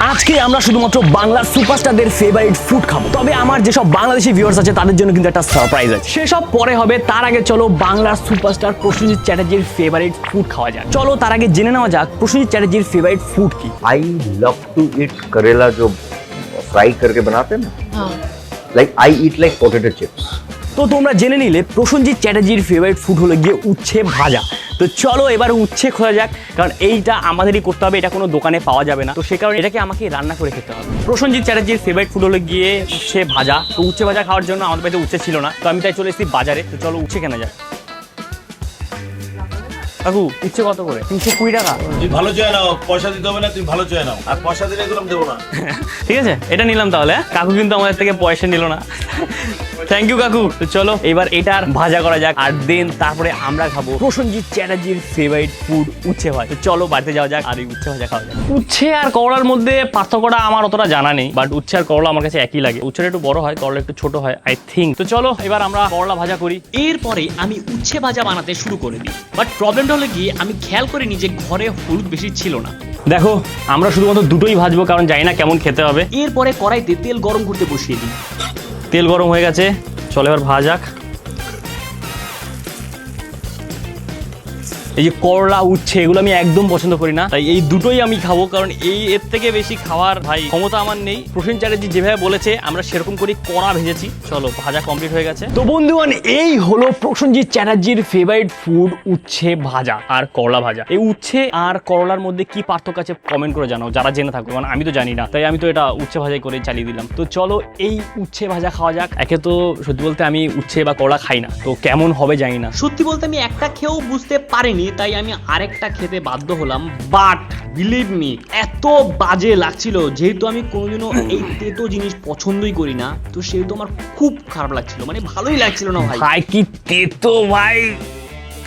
আজকে আমরা শুধুমাত্র বাংলা সুপারস্টারদের ফেভারিট ফুড খাবো তবে আমার যেসব বাংলাদেশি ভিউয়ার্স আছে তাদের জন্য কিন্তু একটা সারপ্রাইজ আছে সেসব পরে হবে তার আগে চলো বাংলার সুপারস্টার প্রসেনজিৎ চ্যাটার্জির ফেভারিট ফুড খাওয়া যাক চলো তার আগে জেনে নেওয়া যাক প্রসেনজিৎ চ্যাটার্জির ফেভারিট ফুড কি आई लव टू ईट करेला जो फ्राई करके बनाते हैं ना like I eat like potato chips তো তোমরা জেনে নিলে প্রসেনজিৎ চ্যাটার্জির ফেভারিট ফুড হলো গিয়ে উচ্ছে ভাজা তো চলো এবার উচ্ছে খোঁজা যাক কারণ এইটা আমাদেরই করতে হবে এটা কোনো দোকানে পাওয়া যাবে না। তো সে কারণে এটাকে আমাকে রান্না করে খেতে হবে। প্রসেনজিৎ চ্যাটার্জির ফেভারিট ফুড হলো গিয়ে উচ্ছে ভাজা। তো উচ্ছে ভাজা খাওয়ার জন্য আমাদের বাড়িতে উচ্ছে ছিল না তো আমি তাই চলে এসেছি বাজারে। তো চলো উচ্ছে কেনা যাক। কাকু উচ্ছে কত করে? তিনশো কুড়ি টাকা। তুমি ভালো চেয়ে নাও পয়সা দিতে হবে না তুমি ভালো চেয়ে নাও। আর পয়সা দিলে এগুলো দেবো না। ঠিক আছে এটা নিলাম তাহলে হ্যাঁ? কাকু কিন্তু আমাদের থেকে পয়সা নিল না। থ্যাংক ইউ কাকু। তো চলো, এবার এটার ভাজা করা যাক, আর দেন তারপরে আমরা খাব প্রসেনজিৎ চ্যাটার্জির ফেভারিট ফুড উচ্ছে ভাজা। তো চলো, বাড়িতে যাওয়া যাক, আর এই উচ্ছে ভাজা খাওয়া যাক। উচ্ছে আর করলার মধ্যে পার্থক্যটা আমার অতটা জানা নেই বাট উচ্ছে আর করলা আমার কাছে একই লাগে। উচ্ছেটা একটু বড় হয়, করলা একটু ছোট হয় আই থিঙ্ক তো চলো, এবার আমরা করলা ভাজা করি। এরপরে আমি উচ্ছে ভাজা বানাতে শুরু করে দিই। বাট প্রবলেমটা হলো কি, আমি খেয়াল করিনি যে ঘরে হলুদ বেশি ছিল না। দেখো, আমরা শুধুমাত্র দুটোই ভাজবো, কারণ জানি না কেমন খেতে হবে। এরপরে কড়াইতে তেল গরম করতে বসিয়ে দিই। তেল গরম হয়ে গেছে। চলো এবার ভাজাক এই যে করলা, উচ্ছে, এগুলো আমি একদম পছন্দ করি না। তাই এই দুটোই আমি খাব, কারণ এই এর থেকে বেশি খাওয়ার ভাই ক্ষমতা আমার নেই। প্রসেন চ্যাটার্জি যেভাবে বলেছে, আমরা সেরকম করি কড়া ভেজেছি। চলো, ভাজা কমপ্লিট হয়ে গেছে। তো বন্ধুগণ, এই হলো প্রসেনজিৎ চ্যাটার্জির ফেভারিট ফুড উচ্ছে ভাজা আর করলা ভাজা। এই উচ্ছে আর করলার মধ্যে কি পার্থক্য আছে কমেন্ট করে জানাও, যারা জেনে থাকবে মানে আমি তো জানি না। তাই আমি তো এটা উচ্ছে ভাজাই করে চালিয়ে দিলাম। তো চলো, এই উচ্ছে ভাজা খাওয়া যাক। একে তো সত্যি বলতে আমি উচ্ছে বা করলা খাই না। তো কেমন হবে জানি না। সত্যি বলতে আমি একটা খেয়েও বুঝতে পারিনি তাই আমি আরেকটা খেতে বাধ্য হলাম। বাট বিলিভ মি এত বাজে লাগছিল, যেহেতু আমি কোনোদিনও এই তেতো জিনিস পছন্দই করি না, তো সেহেতু আমার খুব খারাপ লাগছিল। মানে ভালোই লাগছিল না ভাই। ভাই, কি তেতো ভাই?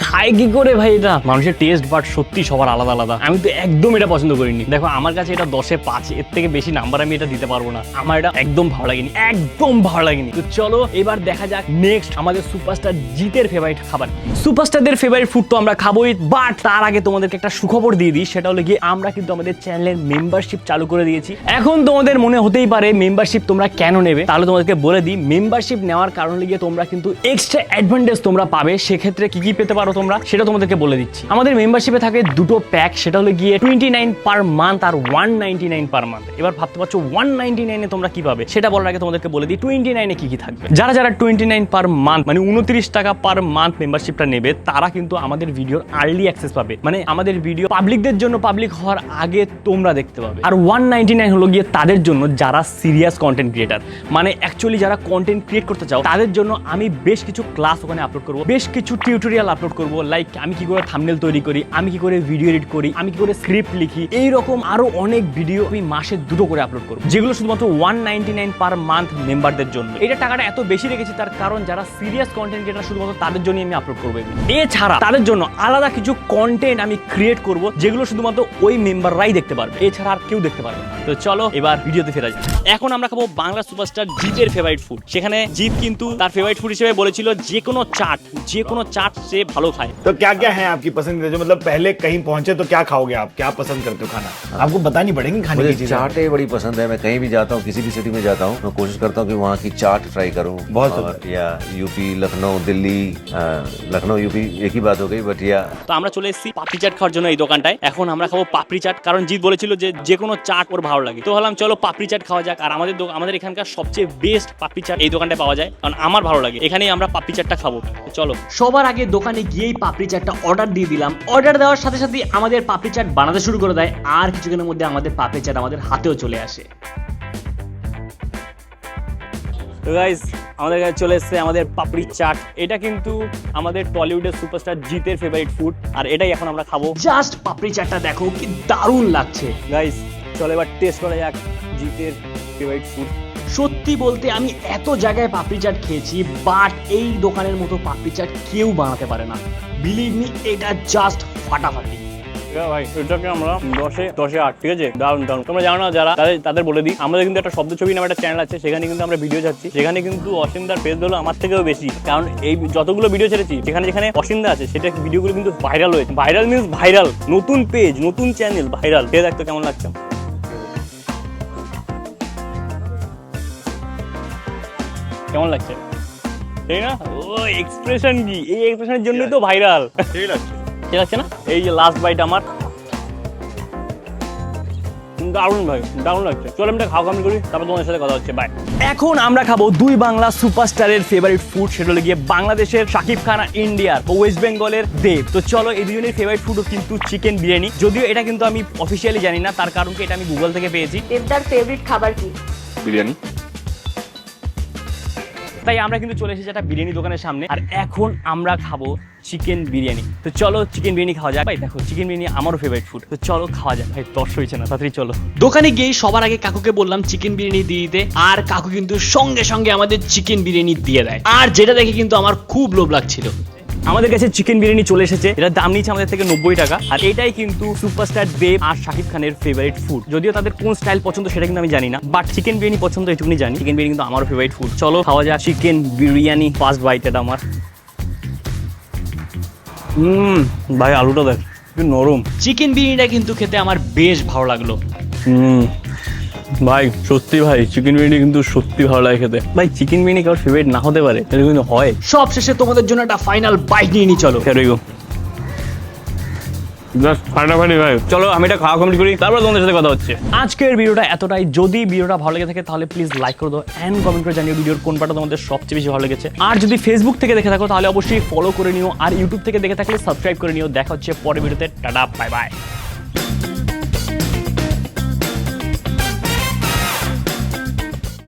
খায় কি করে ভাই এটা? মানুষের টেস্ট বাট সত্যি সবার আলাদা আলাদা। আমি তো একদম এটা পছন্দ করিনি। দেখো, আমার কাছে এটা দশে পাঁচ, এর থেকে বেশি নাম্বার আমি এটা দিতে পারব না। আমার এটা একদম ভালো লাগেনি, একদম ভালো লাগেনি। তো চলো, এবার দেখা যাক নেক্সট আমাদের সুপারস্টার জিতের ফেভারিট খাবার সুপারস্টারদের ফেভারিট ফুড তো আমরা খাবোই বাট তার আগে তোমাদেরকে একটা সুখবর দিয়ে দিই, সেটা হলো গিয়ে আমরা কিন্তু আমাদের চ্যানেলের মেম্বারশিপ চালু করে দিয়েছি। এখন তোমাদের মনে হতেই পারে মেম্বারশিপ তোমরা কেন নেবে? তাহলে তোমাদেরকে বলে দিই মেম্বারশিপ নেওয়ার কারণে গিয়ে তোমরা কিন্তু এক্সট্রা অ্যাডভান্টেজ তোমরা পাবে। সেক্ষেত্রে কি কি পেতে পারো? তোমরা, সেটা তোমাদেরকে বলে দিচ্ছি। আমাদের মেম্বারশিপে থাকে দুটো প্যাক সেটা হলো গিয়ে টোয়েন্টি নাইন পার মান্থ আর one ninety nine per month এবার ভাবতে পারছ ওয়ান নাইনটি নাইনে তোমরা কি পাবে? সেটা বলার আগে তোমাদেরকে বলে দিই টোয়েন্টি নাইনে কি কি থাকবে? যারা যারা টোয়েন্টি নাইন পার মান্থ মানে উনত্রিশ টাকা পার মান্থ মেম্বারশিপটা নেবে, তারা কিন্তু আমাদের ভিডিওর আর্লি অ্যাক্সেস পাবে। মানে আমাদের ভিডিও পাবলিকদের জন্য পাবলিক হওয়ার আগে তোমরা দেখতে পাবে। আর ওয়ান নাইনটি নাইন হলো গিয়ে তাদের জন্য যারা সিরিয়াস কন্টেন্ট ক্রিয়েটার মানে অ্যাকচুয়ালি যারা কন্টেন্ট ক্রিয়েট করতে চাও, তাদের জন্য আমি বেশ কিছু ক্লাস ওখানে আপলোড করব, বেশ কিছু টিউটোরিয়াল আপলোড করব লাইক আমি কি করে থামনেল তৈরি করি, আমি কি করে ভিডিও এডিট করি, আমি কি করে স্ক্রিপ্ট লিখি এই রকম আরও অনেক ভিডিও আমি মাসে দুটো করে আপলোড করব। যেগুলো শুধুমাত্র one ninety nine per month মেম্বারদের জন্য। এটা টাকাটা এত বেশি রেখেছি তার কারণ যারা সিরিয়াস কন্টেন্ট ক্রিয়েটার শুধুমাত্র তাদের জন্যই আমি আপলোড করব। এছাড়া তাদের জন্য আলাদা কিছু কন্টেন্ট আমি ক্রিয়েট করব, যেগুলো শুধুমাত্র ওই মেম্বাররাই দেখতে পারবে। এছাড়া আর কেউ দেখতে পারবে তো চলো, এবার ভিডিওতে ফেরা যাক। এখন আমরা খাব বাংলা সুপারস্টার জিতের ফেভারিট ফুড সেখানে জিত কিন্তু তার ফেভারিট ফুড হিসেবে বলেছিল যে কোনো চাট, যে কোনো চাট সে ভালো খায় तो क्या क्या है आपकी पसंदीदा जो मतलब पहले कहीं पहुंचे तो क्या खाओगे आप क्या पसंद करते हो खाना आपको बतानी पड़ेगी खाने मुझे की चीजें चाटे बड़ी पसंद है मैं कहीं भी जाता हूँ किसी भी सिटी में जाता हूँ मैं कोशिश करता हूँ कि वहाँ की चाट ट्राई करूँ बहुत और या यूपी लखनऊ दिल्ली अ, लखनऊ यूपी एक ही बात हो गई बट या তো আমরা চলে এসেছি পাপড়ি চাট খাওয়ার জন্য এই দোকানটায় এখন আমরা খাবো পাপড়ি চাট কারণ জিৎ বলেছিল যে যে কোনো চাট ওর ভালো লাগে তো ভাবলাম চলো পাপড়ি চাট খাওয়া যাক আর আমাদের দো- আমাদের এখানকার সবচেয়ে বেস্ট পাপড়ি চাট এই দোকানটায় পাওয়া যায় কারণ আমার ভালো লাগে এখানেই আমরা পাপড়ি চাটটা খাবো তো চলো সবার আগে দোকানে গিয়েই পাপড়ি চাটটা অর্ডার দিয়ে দিলাম। অর্ডার দেওয়ার সাথে সাথে আমাদের পাপড়ি চাট বানাতে শুরু করে দেয়। আর কিছুক্ষণের মধ্যে আমাদের পাপড়ি চাট আমাদের হাতেও চলে আসে। তো গাইজ আমাদের কাছে চলে এসেছে আমাদের পাপড়ি চাট। এটা কিন্তু আমাদের টলিউডের সুপারস্টার জিতের ফেভারিট ফুড আর এটাই এখন আমরা খাব। জাস্ট পাপড়ি চাটটা দেখো কি দারুণ লাগছে। গাইজ চলো এবার টেস্ট করা যাক জিতের ফেভারিট ফুড সত্যি বলতে আমি এত জায়গায় পাপড়ি চাট খেয়েছি বাট এই দোকানের মতো পাপড়ি চাট কেউ বানাতে পারে না। বিলিভ মি এটা জাস্ট ফাটাফাটি। আমরা দশে আট, ঠিক আছে? তোমরা জানো না, যারা, তাদের বলে দিই, আমাদের কিন্তু একটা শব্দ ছবি নামে একটা চ্যানেল আছে, সেখানে কিন্তু আমরা ভিডিও কিন্তু পেজ আমার থেকেও বেশি। কারণ এই যতগুলো ভিডিও যেখানে আছে, সেটা ভিডিওগুলো কিন্তু ভাইরাল হয়েছে। ভাইরাল ভাইরাল নতুন পেজ নতুন চ্যানেল ভাইরাল সে দেখতো কেমন লাগছে। কেমন লাগছে? তাই না? ও এক্সপ্রেশন কি? এই এক্সপ্রেশনের জন্যই তো ভাইরাল ঠিক লাগছে ঠিক লাগছে না? এই যে লাস্ট বাইট আমার। দারুণ ভাই দারুণ লাগছে। চলো আমরা খাওয়া খাওয়া করি তারপর তোমাদের সাথে কথা হচ্ছে। বাই এখন আমরা খাব দুই বাংলা সুপারস্টারের ফেভারিট ফুড সেটা হলো গিয়ে বাংলাদেশের শাকিব খান ইন্ডিয়ার ও ওয়েস্ট বেঙ্গলের দেব। তো চলো এই দুজনের ফেভারিট ফুড কিন্তু চিকেন বিরিয়ানি। যদিও এটা কিন্তু আমি অফিসিয়ালি জানি না তার কারণ কি এটা আমি গুগল থেকে পেয়েছি। দেবদার ফেভারিট খাবার কি? বিরিয়ানি। তাই আমরা কিন্তু চলে এসেছি একটা বিরিয়ানি দোকানের সামনে। আর এখন আমরা খাব চিকেন বিরিয়ানি। তো চলো চিকেন বিরিয়ানি খাওয়া যাক। ভাই, দেখো চিকেন বিরিয়ানি আমারও ফেভারিট ফুড তো চলো খাওয়া যাক। ভাই তর্স হয়েছে না, তাড়াতাড়ি চলো। দোকানে গিয়ে সবার আগে কাকুকে বললাম চিকেন বিরিয়ানি দিয়ে দিতে আর কাকু কিন্তু সঙ্গে সঙ্গে আমাদের চিকেন বিরিয়ানি দিয়ে দেয়। আর যেটা দেখে কিন্তু আমার খুব লোভ লাগছিল। আমাদের কাছে চিকেন বিরিয়ানি চলে এসেছে। এটার দাম নিচ্ছে আমাদের থেকে নব্বই টাকা। আর এটাই কিন্তু সুপারস্টার দেব আর শাকিব খানের ফেভারিট ফুড যদিও তাদের কোন স্টাইল পছন্দ সেটা কিন্তু আমি জানি না। বাট চিকেন বিরিয়ানি পছন্দ এটুকুনি জানি। চিকেন বিরিয়ানি কিন্তু আমারও ফেভারিট ফুড চলো খাওয়া যাক চিকেন বিরিয়ানি ফার্স্ট বাইট এটা আমার। হুম ভাই আলুটা দেখ একটু নরম। চিকেন বিরিয়ানিটা কিন্তু খেতে আমার বেশ ভালো লাগল। হুম। ভাই সত্যি ভাই চিকেন বিরিয়ানি কিন্তু সত্যি ভালো লাগে খেতে। ভাই চিকেন বিরিয়ানি কারোর ফেভারিট না হতে পারে এটা কিন্তু হয়। সব শেষে তোমাদের জন্য একটা ফাইনাল বাইট নিয়ে নি চলো। জাস্ট ফাটাফাটি ভাই। চলো আমি এটা খাওয়া কমপ্লিট করি তারপর তোমাদের সাথে কথা হচ্ছে। আজকের ভিডিওটা এতটাই যদি ভিডিওটা ভালো লেগে থাকে তাহলে প্লিজ লাইক করে দাও অ্যান্ড কমেন্ট করে জানিও ভিডিওর কোন পার্টটা তোমাদের সবচেয়ে বেশি ভালো লেগেছে। আর যদি ফেসবুক থেকে দেখে থাকো তাহলে অবশ্যই ফলো করে নিও। আর ইউটিউব থেকে দেখে থাকলে সাবস্ক্রাইব করে নিও। দেখা হচ্ছে পরের ভিডিওতে। Tata bye bye